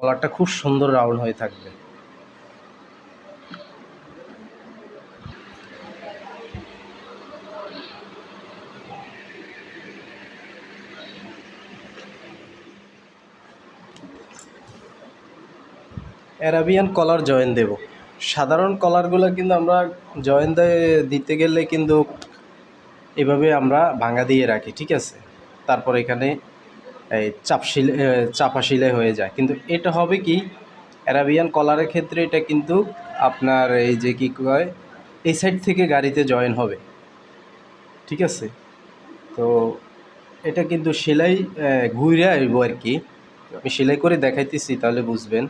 কলারটা খুব সুন্দর রাউন্ড হয়ে থাকবে। অ্যারাবিয়ান কলার জয়েন দেব। সাধারণ কলারগুলো কিন্তু আমরা জয়েন দিতে গেলে কিন্তু এভাবে আমরা ভাঙা দিয়ে রাখি, ঠিক আছে? তারপর এখানে এই চাপ শিলে চাপা শিলাই হয়ে যায়। কিন্তু এটা হবে কি, অ্যারাবিয়ান কলারের ক্ষেত্রে এটা কিন্তু আপনার এই যে কী কয়, এই সাইড থেকে গাড়িতে জয়েন হবে। ঠিক আছে? তো এটা কিন্তু সেলাই ঘুরে আসব আর কি। আমি সেলাই করে দেখাইতেছি, তাহলে বুঝবেন।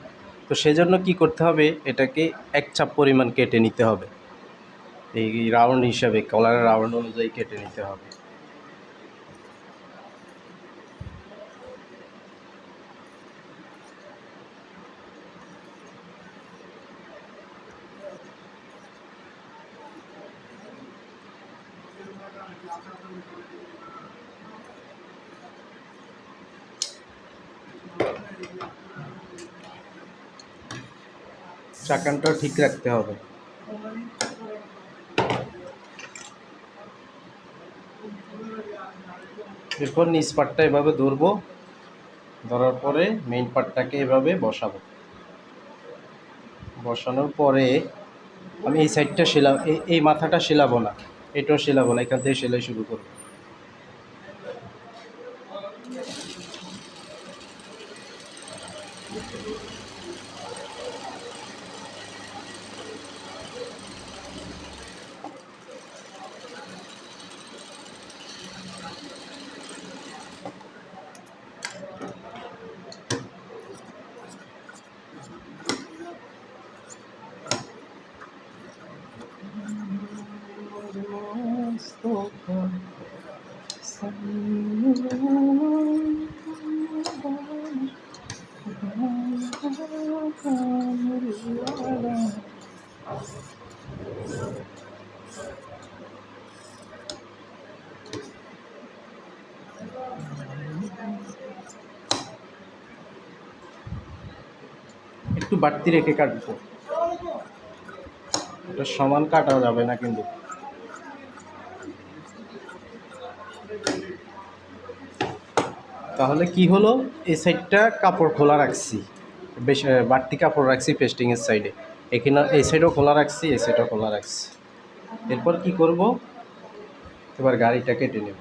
তো সেজন্য কি করতে হবে, এটাকে এক চাপ পরিমাণ কেটে নিতে হবে। এই রাউন্ড হিসাবে, কলারের রাউন্ড অনুযায়ী কেটে নিতে হবে। চাকানটাও ঠিক রাখতে হবে। এরপর নিচ পাটটা এভাবে ধরবো। ধরার পরে মেইন পাটটাকে এভাবে বসাবো। বসানোর পরে আমি এই সাইডটা সেলা এই- এই মাথাটা সেলাবো না। এটাও সেলাবো না, এখান থেকে সেলাই শুরু করব। একটু বাড়তি রেখে কাটবো। এটা সমান কাটা যাবে না কিন্তু। তাহলে কি হলো? এই সাইডটা কাপড় খোলা রাখছি। বেশ বাড়তি কাপড় রাখছি পেস্টিংয়ের সাইডে। এখানে এই সাইডও খোলা রাখছি, এই সাইডও খোলা রাখছি। এরপর কি করব? এবার গাড়িটা কেটে নেব।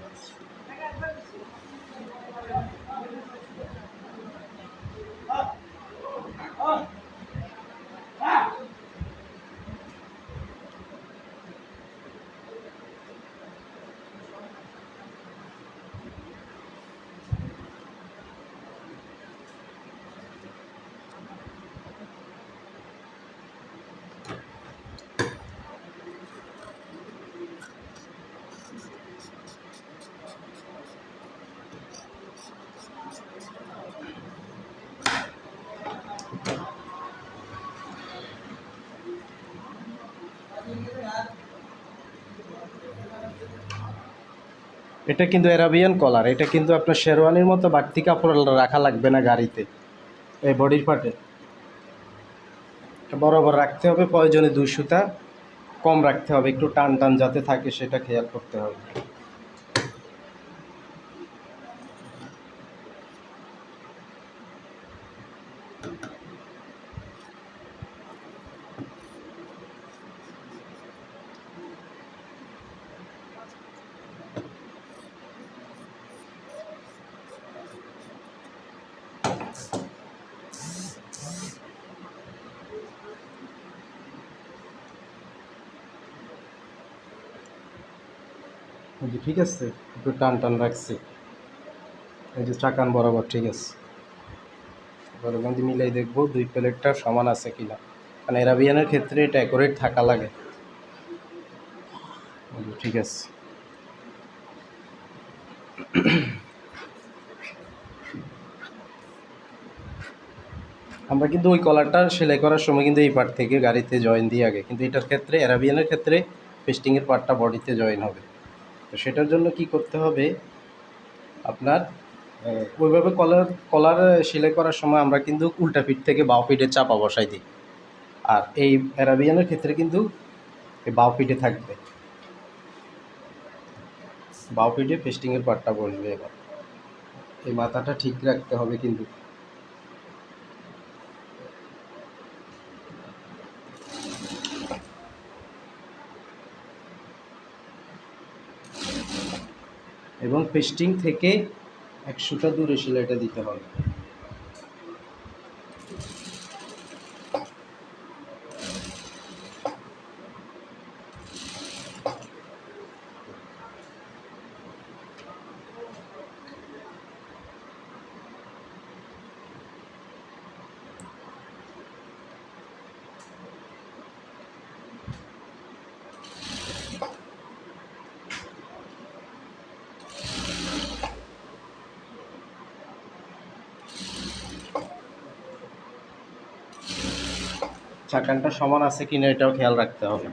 এটা কিন্তু অ্যারাবিয়ান কলার এটা কিন্তু আপনার শেরওয়ানির মতো বাড়তি কাপড় রাখা লাগবে না গাড়িতে, এই বডির পার্টে বরাবর রাখতে হবে, প্রয়োজনে দুই সুতা কম রাখতে হবে, একটু টান টান যাতে থাকে সেটা খেয়াল করতে হবে। এই যে ঠিক আছে, একটু টান টান রাখছি। এই যে চাকান বরাবর ঠিক আছে। দিয়ে মিলাই দেখব দুই প্লেটটা সমান আছে কিনা। কারণ এরাবিয়ানের ক্ষেত্রে এটা অ্যাকোরেট থাকা লাগে। ঠিক আছে। আমরা কিন্তু ওই কলারটা সেলাই করার সময় কিন্তু এই পার্ট থেকে গাড়িতে জয়েন দিই আগে। কিন্তু এটার ক্ষেত্রে অ্যারাবিয়ানের ক্ষেত্রে পেস্টিংয়ের পার্টটা বডিতে জয়েন হবে। তো সেটার জন্য কি করতে হবে? আপনার ওইভাবে কলার কলার সেলাই করার সময় আমরা কিন্তু উল্টা পিঠ থেকে বাও পিঠে চাপা বসাই দিই। আর এই অ্যারাবিয়ানের ক্ষেত্রে কিন্তু এই বাও পিঠে থাকবে। বাও পিঠে পেস্টিংয়ের পাটটা বসবে এবার। এই মাথাটা ঠিক রাখতে হবে কিন্তু। এবং পেস্টিং থেকে এক একশোটা দূরে সেলাইটা দিতে হবে। চাকানটা সমান আছে কিনা এটাও খেয়াল রাখতে হবে।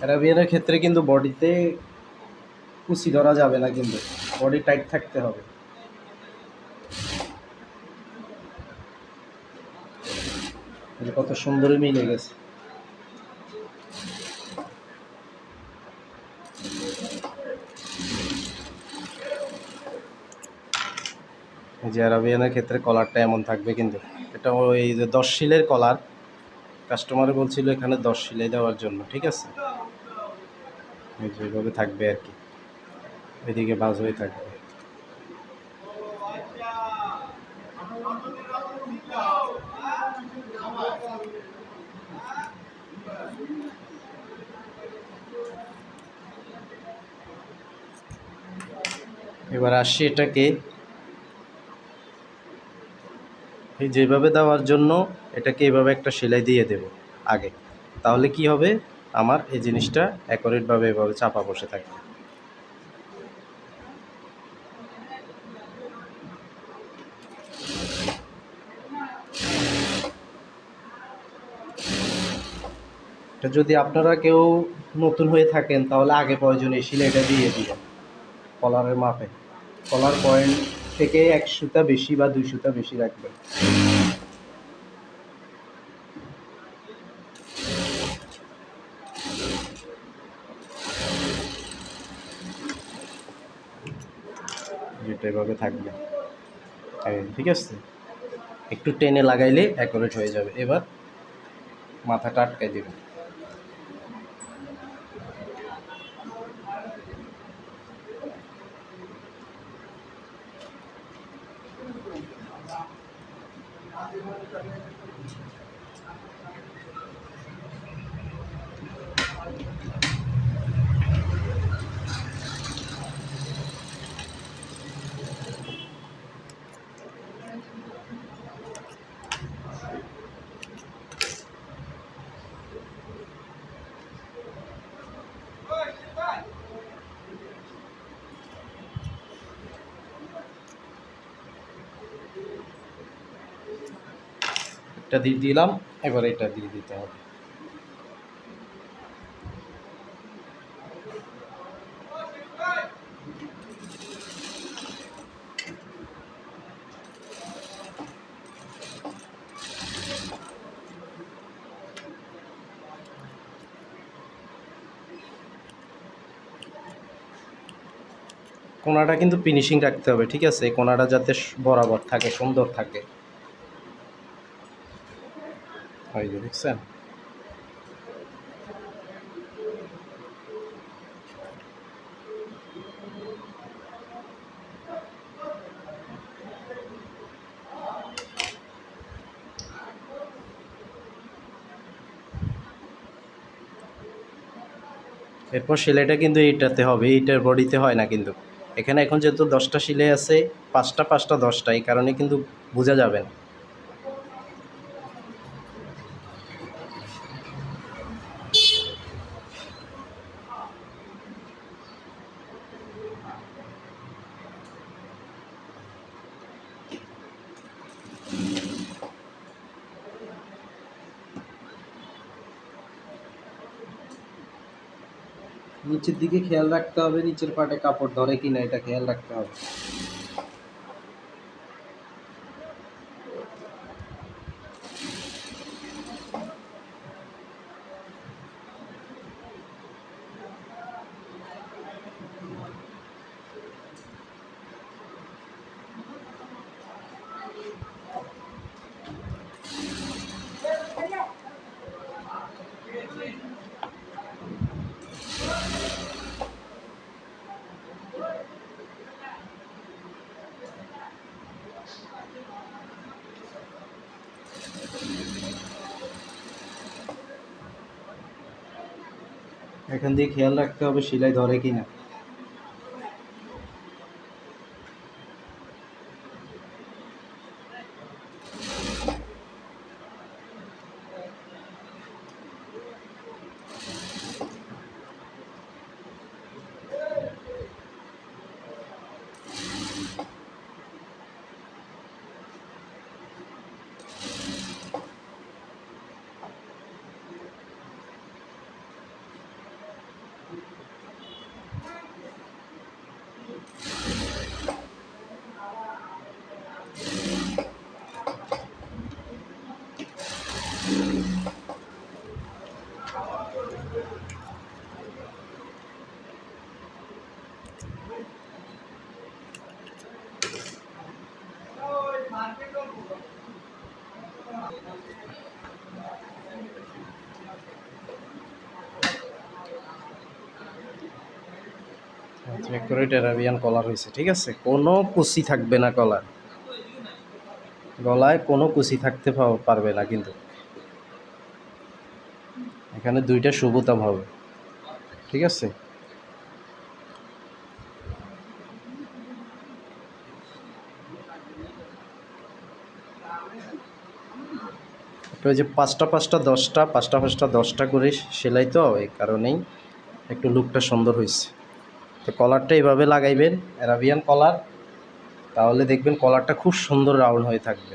অ্যারাবিয়ানের ক্ষেত্রে কিন্তু বডিতে কুচি ধরা যাবে না কিন্তু, বডি টাইট থাকতে হবে এই যে কত সুন্দরই মিলে গেছে। যে ক্ষেত্রে কলারটা এমন থাকবে কিন্তু। এটা ওই যে দশ শিলের কলার কাস্টমারে বলছিল এখানে দশ শিলে দেওয়ার জন্য, ঠিক আছে? এই এইভাবে থাকবে আর কি। এদিকে বাজ হয়ে থাকবে। এবার আসছি এটাকে। যেভাবে দেওয়ার জন্য এটাকে এভাবে একটা সেলাই দিয়ে দেব আগে। তাহলে কি হবে? আমার এই জিনিসটা অ্যাকোরেটভাবে এভাবে চাপা বসে থাকবে। এটা যদি আপনারা কেউ নতুন হয়ে থাকেন, তাহলে আগে প্রয়োজনে সেলাইটা দিয়ে দিবেন। কলারের মাপে। কলার পয়েন্ট থেকে এক সুতা বেশি বা দুই সুতা বেশি রাখবেন যেটা এভাবে থাকবে। ঠিক আছে? একটু টেনে লাগাইলে অ্যাকোরেট হয়ে যাবে। এবার মাথাটা আটকাই দেবেন। निर्माण करने की कोशिश है এটা দিয়ে দিলাম, এবার এটা দিয়ে দিতে হবে। কোনাটা কিন্তু ফিনিশিং রাখতে হবে, ঠিক আছে? কোনাটা যাতে বরাবর থাকে, সুন্দর থাকে। ওই যে দেখছেন এরপর সেলাইটা কিন্তু এইটাতে হবে, এইটার বডিতে হয় না কিন্তু। এখানে এখন যেহেতু দশটা সিলাই আছে, পাঁচটা পাঁচটা, দশটা, এই কারণে কিন্তু বোঝা যাবে না। নিচের দিকে খেয়াল রাখতে হবে নিচের পাটে কাপড় ধরে কিনা এটা খেয়াল রাখতে হবে। এখান দিয়ে খেয়াল রাখতে হবে সেলাই ধরে অ্যারাবিয়ান কলার হয়েছে ঠিক আছে? কোনো কুচি থাকবে না কলার গলায় কোনো কুচি থাকতে পারবে না কিন্তু। এখানে দুইটা সুবোতাম হবে, ঠিক আছে? তো ওই যে পাঁচটা পাঁচটা, দশটা, পাঁচটা পাঁচটা, দশটা করে সেলাই তো, এই কারণেই একটু লুকটা সুন্দর হয়েছে। তো কলারটা এইভাবে লাগাইবেন অ্যারাবিয়ান কলার তাহলে দেখবেন কলারটা খুব সুন্দর রাউন্ড হয়ে থাকবে।